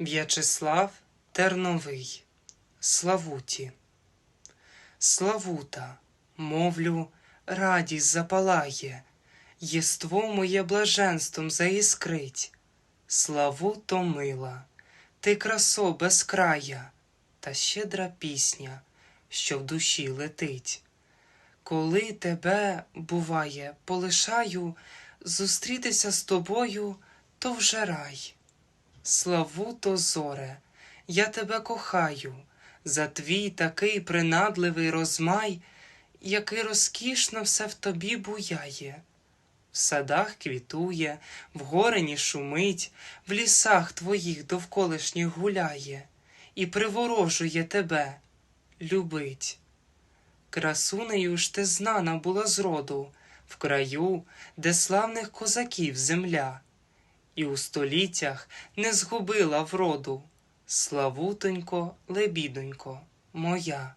В'ячеслав Терновий, Славуті. Славута, мовлю, радість запалає, єство моє блаженством заіскрить. Славуто мила, ти красо безкрая, та щедра пісня, що в душі летить. Коли тебе, буває, полишаю, зустрітися з тобою, то вже рай. Славуто зоре, я тебе кохаю, за твій такий принадливий розмай, який розкішно все в тобі буяє. В садах квітує, в горені шумить, в лісах твоїх довколишніх гуляє і приворожує тебе, любить. Красунею ж ти знана була зроду, в краю, де славних козаків земля, і у століттях не згубила вроду, славутонько, лебідонько, моя.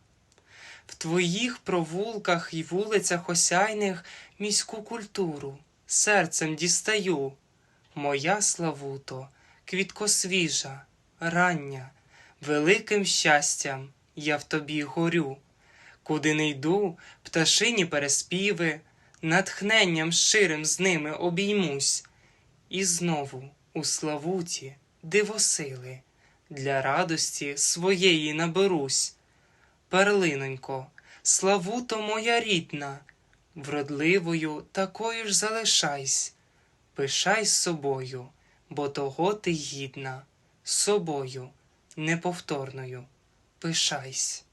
В твоїх провулках і вулицях осяйних міську культуру серцем дістаю. Моя славуто, квітко свіжа, рання, великим щастям я в тобі горю. Куди не йду, пташині переспіви, натхненням щирим з ними обіймусь, і знову у славуті дивосили, для радості своєї наберусь. Перлинонько, славуто моя рідна, вродливою такою ж залишайсь, пишай собою, бо того ти гідна, собою неповторною пишайсь.